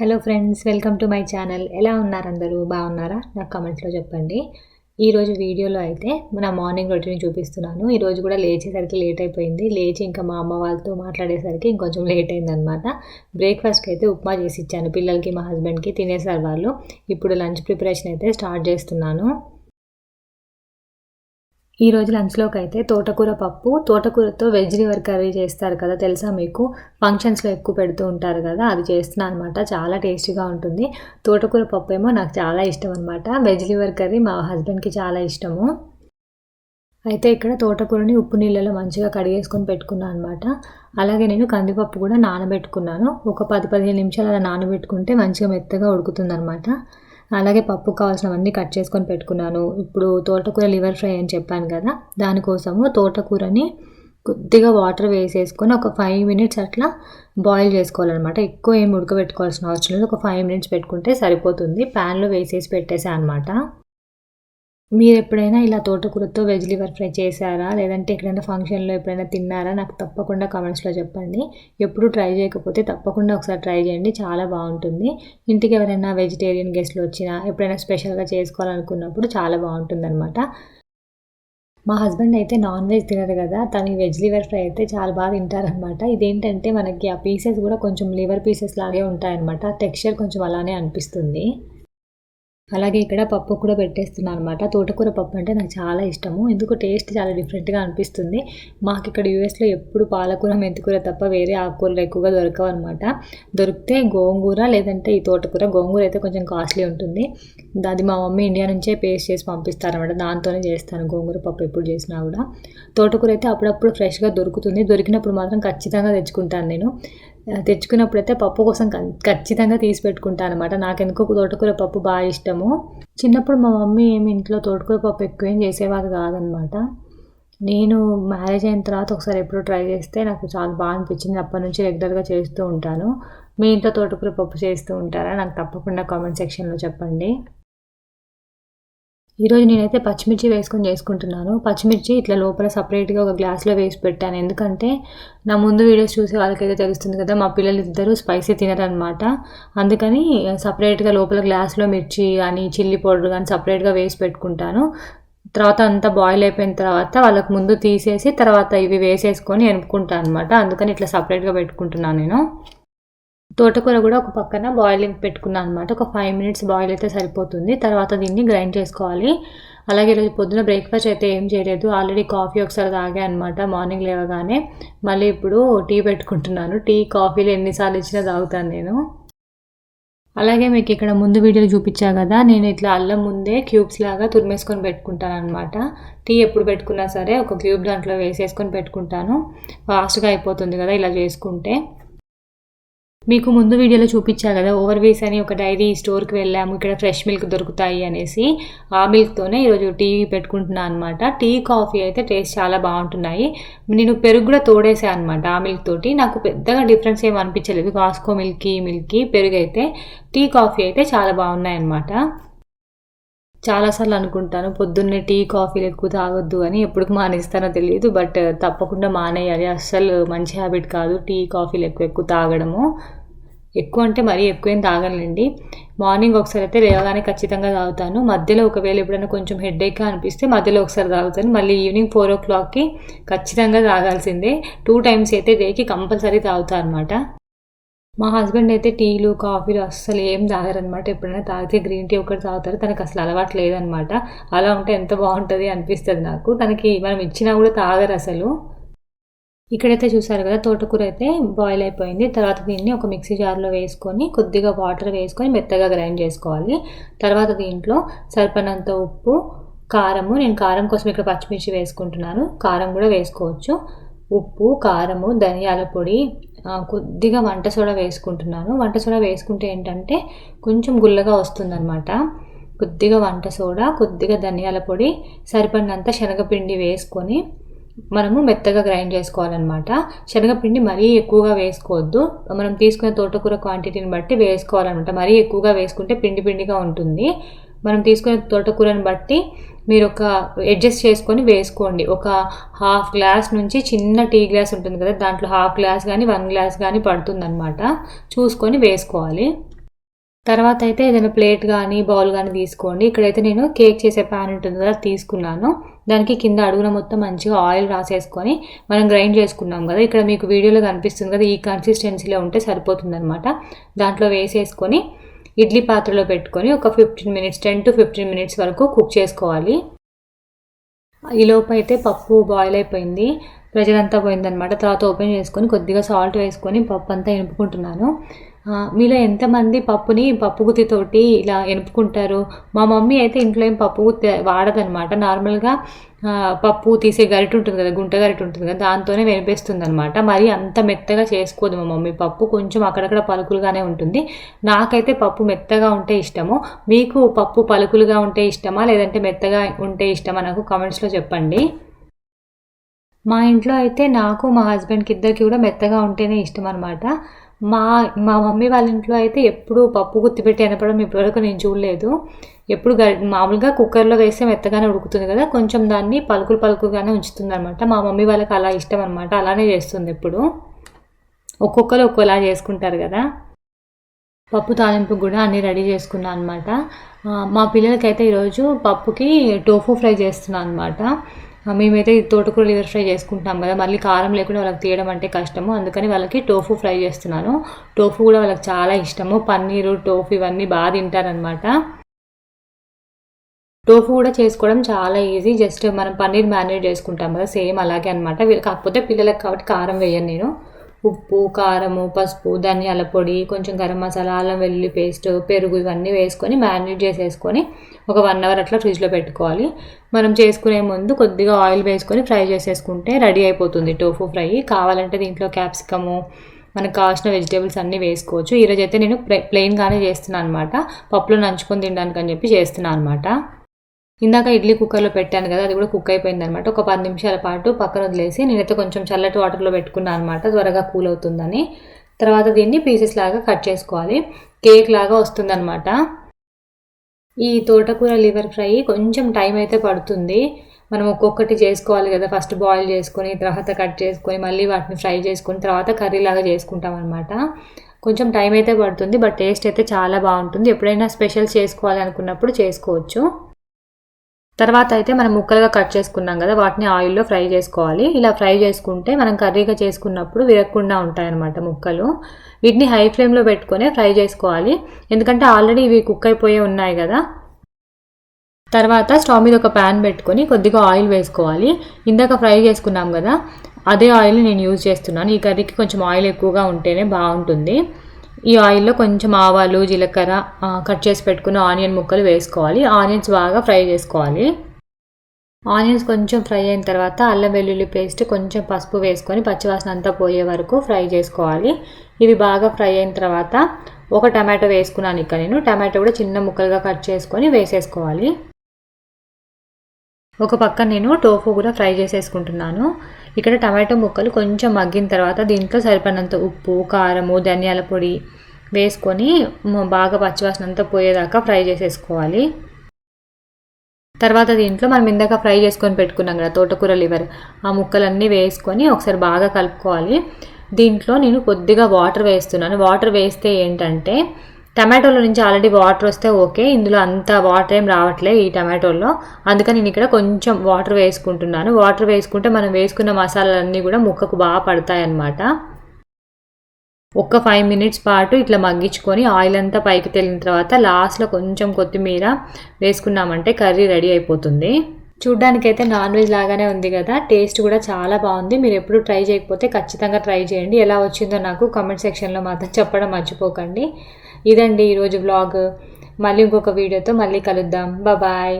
Hello friends welcome to my channel ఎలా ఉన్నారు అందరూ? బాగున్నారా? నాకు కమెంట్స్లో చెప్పండి. ఈరోజు వీడియోలో అయితే నా మార్నింగ్ రొటీన్ చూపిస్తున్నాను. ఈరోజు కూడా లేచేసరికి లేట్ అయిపోయింది. లేచి ఇంకా మా అమ్మ వాళ్ళతో మాట్లాడేసరికి ఇంకొంచెం లేట్ అయిందనమాట బ్రేక్ఫాస్ట్కి అయితే ఉప్మా చేసి ఇచ్చాను. పిల్లలకి మా హస్బెండ్కి తినేసారు వాళ్ళు. ఇప్పుడు లంచ్ ప్రిపరేషన్ అయితే స్టార్ట్ చేస్తున్నాను. ఈ లంచ్లోకి అయితే తోటకూర పప్పు తోటకూరతో వెజ్ లివర్ కర్రీ చేస్తారు కదా తెలుసా మీకు? ఫంక్షన్స్లో ఎక్కువ పెడుతూ ఉంటారు కదా అది చేస్తున్నాను అనమాట చాలా టేస్టీగా ఉంటుంది. తోటకూర పప్పు ఏమో నాకు చాలా ఇష్టం అనమాట వెజ్ లివర్ కర్రీ మా హస్బెండ్కి చాలా ఇష్టము. అయితే ఇక్కడ తోటకూరని ఉప్పు నీళ్ళలో మంచిగా కడిగేసుకొని పెట్టుకున్నాను అనమాట అలాగే నేను కందిపప్పు కూడా నానబెట్టుకున్నాను. ఒక పది పదిహేను నిమిషాలు అలా నానబెట్టుకుంటే మంచిగా మెత్తగా ఉడుకుతుంది అనమాట అలాగే పప్పు కావాల్సినవన్నీ కట్ చేసుకొని పెట్టుకున్నాను. ఇప్పుడు తోటకూర లివర్ ఫ్రై అని చెప్పాను కదా దానికోసము తోటకూరని కొద్దిగా వాటర్ వేసేసుకొని ఒక ఫైవ్ మినిట్స్ అట్లా బాయిల్ చేసుకోవాలన్నమాట. ఎక్కువ ఏం ఉడకబెట్టుకోవాల్సిన అవసరం లేదు. ఒక ఫైవ్ మినిట్స్ పెట్టుకుంటే సరిపోతుంది. ప్యాన్లో వేసేసి పెట్టేసా అనమాట మీరు ఎప్పుడైనా ఇలా తోటకూరతో వెజ్ లివర్ ఫ్రై చేశారా? లేదంటే ఎక్కడైనా ఫంక్షన్లో ఎప్పుడైనా తిన్నారా? నాకు తప్పకుండా కామెంట్స్లో చెప్పండి. ఎప్పుడు ట్రై చేయకపోతే తప్పకుండా ఒకసారి ట్రై చేయండి. చాలా బాగుంటుంది. ఇంటికి ఎవరైనా వెజిటేరియన్ గెస్ట్లు వచ్చినా ఎప్పుడైనా స్పెషల్గా చేసుకోవాలనుకున్నప్పుడు చాలా బాగుంటుంది అనమాట మా హస్బెండ్ అయితే నాన్ వెజ్ తినరు కదా తను వెజ్ లివర్ ఫ్రై అయితే చాలా బాగా తింటారనమాట ఇదేంటంటే మనకి ఆ పీసెస్ కూడా కొంచెం లివర్ పీసెస్ లాగే ఉంటాయన్నమాట. టెక్స్చర్ కొంచెం అలానే అనిపిస్తుంది. అలాగే ఇక్కడ పప్పు కూడా పెట్టేస్తున్నాను అనమాట తోటకూర పప్పు అంటే నాకు చాలా ఇష్టము. ఎందుకు టేస్ట్ చాలా డిఫరెంట్గా అనిపిస్తుంది. మాకు ఇక్కడ యూఎస్లో ఎప్పుడు పాలకూర మెంతికూర తప్ప వేరే ఆకుకూరలు ఎక్కువగా దొరకవు అనమాట దొరికితే గోంగూర లేదంటే ఈ తోటకూర. గోంగూర అయితే కొంచెం కాస్ట్లీ ఉంటుంది. అది మా మమ్మీ ఇండియా నుంచే పేస్ట్ చేసి పంపిస్తారనమాట దాంతోనే చేస్తాను గోంగూర పప్పు ఎప్పుడు చేసినా కూడా. తోటకూర అయితే అప్పుడప్పుడు ఫ్రెష్గా దొరుకుతుంది. దొరికినప్పుడు మాత్రం ఖచ్చితంగా తెచ్చుకుంటాను నేను. తెచ్చుకున్నప్పుడైతే పప్పు కోసం ఖచ్చితంగా తీసి పెట్టుకుంటాను అనమాట నాకెందుకు తోటకూర పప్పు బాగా ఇష్టము. చిన్నప్పుడు మా మమ్మీ ఏమి ఇంట్లో తోటకూర పప్పు ఎక్కువ ఏం చేసేవారు కాదనమాట నేను మ్యారేజ్ అయిన తర్వాత ఒకసారి ఎప్పుడు ట్రై చేస్తే నాకు చాలా బాగా అనిపించింది. అప్పటి నుంచి రెగ్యులర్గా చేస్తూ ఉంటాను. మీ ఇంట్లో తోటకూర పప్పు చేస్తూ ఉంటారా? నాకు తప్పకుండా కామెంట్ సెక్షన్లో చెప్పండి. ఈరోజు నేనైతే పచ్చిమిర్చి వేసుకొని చేసుకుంటున్నాను. పచ్చిమిర్చి ఇట్లా లోపల సపరేట్గా ఒక గ్లాస్లో వేసి పెట్టాను. ఎందుకంటే నా ముందు వీడియోస్ చూసే వాళ్ళకైతే తెలుస్తుంది కదా మా పిల్లలు ఇద్దరు స్పైసీ తినరనమాట అందుకని సపరేట్గా లోపల గ్లాస్లో మిర్చి కానీ చిల్లీ పౌడర్ కానీ సపరేట్గా వేసి పెట్టుకుంటాను. తర్వాత అంతా బాయిల్ అయిపోయిన తర్వాత వాళ్ళకి ముందు తీసేసి తర్వాత ఇవి వేసేసుకొని ఎనుపుకుంటాను అనమాట అందుకని ఇట్లా సపరేట్గా పెట్టుకుంటున్నాను నేను. తోటకూర కూడా ఒక పక్కన బాయిలింగ్ పెట్టుకున్నాను అనమాట ఒక ఫైవ్ మినిట్స్ బాయిల్ అయితే సరిపోతుంది. తర్వాత దీన్ని గ్రైండ్ చేసుకోవాలి. అలాగే ఈరోజు పొద్దున బ్రేక్ఫాస్ట్ అయితే ఏం చేయలేదు. ఆల్రెడీ కాఫీ ఒకసారి తాగా అనమాట మార్నింగ్ లేవగానే మళ్ళీ ఇప్పుడు టీ పెట్టుకుంటున్నాను. టీ కాఫీలు ఎన్నిసార్లు ఇచ్చినా తాగుతాను నేను. అలాగే మీకు ఇక్కడ ముందు వీడియోలు చూపించా కదా. నేను ఇట్లా అల్లం ముందే క్యూబ్స్ లాగా తురిమేసుకొని పెట్టుకుంటాను అనమాట టీ ఎప్పుడు పెట్టుకున్నా సరే ఒక క్యూబ్ దాంట్లో వేసేసుకొని పెట్టుకుంటాను. ఫాస్ట్గా అయిపోతుంది కదా ఇలా చేసుకుంటే. మీకు ముందు వీడియోలో చూపించా కదా ఓవర్ వేస్ అని ఒక డైరీ స్టోర్కి వెళ్ళాము ఇక్కడ ఫ్రెష్ మిల్క్ దొరుకుతాయి అనేసి ఆ మిల్క్తోనే ఈరోజు టీ పెట్టుకుంటున్నాను అనమాట టీ కాఫీ అయితే టేస్ట్ చాలా బాగుంటున్నాయి. నేను పెరుగు కూడా తోడేసాను అనమాట ఆ మిల్క్ తోటి. నాకు పెద్దగా డిఫరెన్స్ ఏమి అనిపించలేదు. కాస్కో మిల్కీ మిల్కీ పెరుగు అయితే టీ కాఫీ అయితే చాలా బాగున్నాయి అనమాట చాలాసార్లు అనుకుంటాను పొద్దున్నే టీ కాఫీలు ఎక్కువ తాగొద్దు అని ఎప్పుడు మానేస్తానో తెలియదు బట్ తప్పకుండా మానేయాలి. అస్సలు మంచి హ్యాబిట్ కాదు టీ కాఫీలు ఎక్కువ ఎక్కువ తాగడము. ఎక్కువ అంటే మరీ ఎక్కువ ఏం తాగలండి మార్నింగ్ ఒకసారి అయితే లేవగానే ఖచ్చితంగా తాగుతాను. మధ్యలో ఒకవేళ ఎప్పుడైనా కొంచెం హెడ్ఏక్గా అనిపిస్తే మధ్యలో ఒకసారి తాగుతాను. మళ్ళీ ఈవినింగ్ ఫోర్ ఓ క్లాక్కి ఖచ్చితంగా తాగాల్సిందే. టూ టైమ్స్ అయితే డేకి కంపల్సరీ తాగుతాను అనమాట మా హస్బెండ్ అయితే టీలు కాఫీలు అస్సలు ఏం తాగారనమాట ఎప్పుడైనా తాగితే గ్రీన్ టీ ఒకటి తాగుతారు. తనకు అసలు అలవాటు లేదనమాట అలా ఉంటే ఎంత బాగుంటుంది అనిపిస్తుంది నాకు. తనకి మనం ఇచ్చినా కూడా తాగరు అసలు. ఇక్కడైతే చూసారు కదా తోటకూర అయితే బాయిల్ అయిపోయింది. తర్వాత దీన్ని ఒక మిక్సీ జార్లో వేసుకొని కొద్దిగా వాటర్ వేసుకొని మెత్తగా గ్రైండ్ చేసుకోవాలి. తర్వాత దీంట్లో సరిపడినంత ఉప్పు కారము నేను కారం కోసం ఇక్కడ పచ్చిమిర్చి వేసుకుంటున్నాను. కారం కూడా వేసుకోవచ్చు. ఉప్పు కారము ధనియాల పొడి కొద్దిగా వంట సోడా వేసుకుంటున్నాను. వంట సోడా వేసుకుంటే ఏంటంటే కొంచెం గుల్లగా వస్తుందన్నమాట. కొద్దిగా వంట సోడా కొద్దిగా ధనియాల పొడి సరిపడినంత శనగపిండి వేసుకొని మనము మెత్తగా గ్రైండ్ చేసుకోవాలన్నమాట. శనగపిండి మరీ ఎక్కువగా వేసుకోవద్దు. మనం తీసుకునే తోటకూర క్వాంటిటీని బట్టి వేసుకోవాలన్నమాట. మరీ ఎక్కువగా వేసుకుంటే పిండి పిండిగా ఉంటుంది. మనం తీసుకునే తోటకూరని బట్టి మీరు ఒక అడ్జస్ట్ చేసుకొని వేసుకోండి. ఒక హాఫ్ గ్లాస్ నుంచి చిన్న టీ గ్లాస్ ఉంటుంది కదా దాంట్లో హాఫ్ గ్లాస్ కానీ వన్ గ్లాస్ కానీ పడుతుందన్నమాట. చూసుకొని వేసుకోవాలి. తర్వాత అయితే ఏదైనా ప్లేట్ కానీ బౌల్ కానీ తీసుకోండి. ఇక్కడైతే నేను కేక్ చేసే ప్యాన్ ఉంటుంది కదా తీసుకున్నాను. దానికి కింద అడుగున మొత్తం మంచిగా ఆయిల్ రాసేసుకొని మనం గ్రైండ్ చేసుకున్నాం కదా. ఇక్కడ మీకు వీడియోలో కనిపిస్తుంది కదా ఈ కన్సిస్టెన్సీలో ఉంటే సరిపోతుంది దాంట్లో వేసేసుకొని ఇడ్లీ పాత్రలో పెట్టుకొని ఒక fifteen minutes ten to fifteen minutes వరకు కుక్ చేసుకోవాలి. ఈ అయితే పప్పు బాయిల్ అయిపోయింది. ప్రెషర్ అంతా పోయిందనమాట తర్వాత ఓపెన్ చేసుకొని కొద్దిగా సాల్ట్ వేసుకొని పప్పు అంతా ఎనుపుకుంటున్నాను మీలో ఎంతమంది పప్పుని పప్పు గుత్తితోటి ఇలా ఎనుపుకుంటారు మా మమ్మీ అయితే ఇంట్లో ఏం పప్పు గుత్తి వాడదనమాట నార్మల్గా పప్పు తీసే గరిట ఉంటుంది కదా గుంట గరిట ఉంటుంది కదా దాంతోనే వెనిపిస్తుంది అనమాట మరి అంత మెత్తగా చేసుకోదు మా మమ్మీ పప్పు. కొంచెం అక్కడక్కడ పలుకులుగానే ఉంటుంది. నాకైతే పప్పు మెత్తగా ఉంటే ఇష్టము. మీకు పప్పు పలుకులుగా ఉంటే ఇష్టమా? లేదంటే మెత్తగా ఉంటే ఇష్టమా? నాకు కామెంట్స్లో చెప్పండి. మా ఇంట్లో అయితే నాకు మా హస్బెండ్కి ఇద్దరికి కూడా మెత్తగా ఉంటేనే ఇష్టం అనమాట మా మా మమ్మీ వాళ్ళ ఇంట్లో అయితే ఎప్పుడు పప్పు గుత్తిపెట్టి అనపడం ఇప్పటివరకు నేను చూడలేదు. ఎప్పుడు మామూలుగా కుక్కర్లో వేస్తే మెత్తగానే ఉడుకుతుంది కదా కొంచెం దాన్ని పలుకులు పలుకుగానే ఉంచుతుంది అనమాట మా మమ్మీ వాళ్ళకి అలా ఇష్టం అనమాట అలానే చేస్తుంది ఎప్పుడు. ఒక్కొక్కరు ఒక్కోలా చేసుకుంటారు కదా. పప్పు తాలింపు కూడా అన్నీ రెడీ చేసుకున్నాను అనమాట మా పిల్లలకైతే ఈరోజు పప్పుకి టోఫు ఫ్రై చేస్తున్నాను అనమాట మేమైతే తోటకూర లివర్ ఫ్రై చేసుకుంటాం కదా. మళ్ళీ కారం లేకుండా వాళ్ళకి తీయడం అంటే కష్టము. అందుకని వాళ్ళకి టోఫు ఫ్రై చేస్తున్నాను. టోఫు కూడా వాళ్ళకి చాలా ఇష్టము. పన్నీరు టోఫు ఇవన్నీ బాగా తింటారనమాట టోఫు కూడా చేసుకోవడం చాలా ఈజీ. జస్ట్ మనం పన్నీర్ మ్యారినేట్ చేసుకుంటాం కదా సేమ్ అలాగే అనమాట కాకపోతే పిల్లలకు కాబట్టి కారం వేయను నేను. ఉప్పు కారము పసుపు ధనియాల పొడి కొంచెం గరం మసాలా అల్లం వెల్లుల్లి పేస్ట్ పెరుగు ఇవన్నీ వేసుకొని మ్యారినేట్ చేసేసుకొని ఒక వన్ అవర్ అట్లా ఫ్రిడ్జ్లో పెట్టుకోవాలి. మనం చేసుకునే ముందు కొద్దిగా ఆయిల్ వేసుకొని ఫ్రై చేసేసుకుంటే రెడీ అయిపోతుంది టోఫు ఫ్రై. కావాలంటే దీంట్లో క్యాప్సికము మనకు కావాల్సిన వెజిటేబుల్స్ అన్నీ వేసుకోవచ్చు. ఈరోజు అయితే నేను ప్లెయిన్గానే చేస్తున్నాను అనమాట పప్పులో నంచుకొని తినడానికి అని చెప్పి చేస్తున్నాను అనమాట ఇందాక ఇడ్లీ కుక్కర్లో పెట్టాను కదా అది కూడా కుక్ అయిపోయింది అనమాట ఒక పది నిమిషాల పాటు పక్కన వదిలేసి నేనైతే కొంచెం చల్లటి వాటర్లో పెట్టుకున్నాను అనమాట త్వరగా కూల్ అవుతుందని. తర్వాత దీన్ని పీసెస్ లాగా కట్ చేసుకోవాలి. కేక్ లాగా వస్తుందన్నమాట ఈ తోటకూర లివర్ ఫ్రై కొంచెం టైం అయితే పడుతుంది. మనం ఒక్కొక్కటి చేసుకోవాలి కదా ఫస్ట్ బాయిల్ చేసుకొని తర్వాత కట్ చేసుకొని మళ్ళీ వాటిని ఫ్రై చేసుకొని తర్వాత కర్రీ లాగా చేసుకుంటాం అనమాట. కొంచెం టైం అయితే పడుతుంది బట్ టేస్ట్ అయితే చాలా బాగుంటుంది. ఎప్పుడైనా స్పెషల్ చేసుకోవాలి అనుకున్నప్పుడు చేసుకోవచ్చు. తర్వాత అయితే మనం ముక్కలుగా కట్ చేసుకున్నాం కదా వాటిని ఆయిల్లో ఫ్రై చేసుకోవాలి. ఇలా ఫ్రై చేసుకుంటే మనం కర్రీగా చేసుకున్నప్పుడు విరగకుండా ఉంటాయన్నమాట ముక్కలు. వీటిని హై ఫ్లేమ్లో పెట్టుకొని ఫ్రై చేసుకోవాలి. ఎందుకంటే ఆల్రెడీ ఇవి కుక్ అయిపోయి ఉన్నాయి కదా. తర్వాత స్టవ్ మీద ఒక ప్యాన్ పెట్టుకొని కొద్దిగా ఆయిల్ వేసుకోవాలి. ఇందాక ఫ్రై చేసుకున్నాం కదా అదే ఆయిల్ నేను యూజ్ చేస్తున్నాను. ఈ కర్రీకి కొంచెం ఆయిల్ ఎక్కువగా ఉంటేనే బాగుంటుంది. ఈ ఆయిల్లో కొంచెం ఆవాలు జీలకర్ర కట్ చేసి పెట్టుకున్న ఆనియన్ ముక్కలు వేసుకోవాలి. ఆనియన్స్ బాగా ఫ్రై చేసుకోవాలి. ఆనియన్స్ కొంచెం ఫ్రై అయిన తర్వాత అల్లం వెల్లుల్లి పేస్ట్ కొంచెం పసుపు వేసుకొని పచ్చివాసన అంతా పోయే వరకు ఫ్రై చేసుకోవాలి. ఇవి బాగా ఫ్రై అయిన తర్వాత ఒక టమాటో వేసుకున్నాను ఇక్కడ నేను. టమాటో కూడా చిన్న ముక్కలుగా కట్ చేసుకొని వేసేసుకోవాలి. ఒక పక్క నేను టోఫు కూడా ఫ్రై చేసేసుకుంటున్నాను. ఇక్కడ టమాటో ముక్కలు కొంచెం మగ్గిన తర్వాత దీంట్లో సరిపడినంత ఉప్పు కారము ధనియాల పొడి వేసుకొని బాగా పచ్చివాసన అంతా పోయేదాకా ఫ్రై చేసేసుకోవాలి. తర్వాత దీంట్లో మనం ఇందాక ఫ్రై చేసుకొని పెట్టుకున్నాం కదా తోటకూర లివర్ ఆ ముక్కలన్నీ వేసుకొని ఒకసారి బాగా కలుపుకోవాలి. దీంట్లో నేను కొద్దిగా వాటర్ వేస్తున్నాను. వాటర్ వేస్తే ఏంటంటే టమాటోలో నుంచి ఆల్రెడీ వాటర్ వస్తే ఓకే ఇందులో అంత వాటర్ ఏం రావట్లే ఈ టమాటోలో అందుకని నేను ఇక్కడ కొంచెం వాటర్ వేసుకుంటున్నాను. వాటర్ వేసుకుంటే మనం వేసుకున్న మసాలాలన్నీ కూడా ముక్కకు బాగా పడతాయి అన్నమాట ఒక్క ఫైవ్ మినిట్స్ పాటు ఇట్లా మగ్గించుకొని ఆయిల్ అంతా పైకి తెలిన తర్వాత లాస్ట్లో కొంచెం కొత్తిమీర వేసుకున్నామంటే కర్రీ రెడీ అయిపోతుంది. చూడ్డానికైతే నాన్ వెజ్ లాగానే ఉంది కదా టేస్ట్ కూడా చాలా బాగుంది. మీరు ఎప్పుడు ట్రై చేయకపోతే ఖచ్చితంగా ట్రై చేయండి. ఎలా వచ్చిందో నాకు కామెంట్ సెక్షన్లో మాత్రం చెప్పడం మర్చిపోకండి. ఇదండి ఈరోజు వ్లాగ్ మళ్ళీ ఇంకొక వీడియోతో మళ్ళీ కలుద్దాం. బాయ్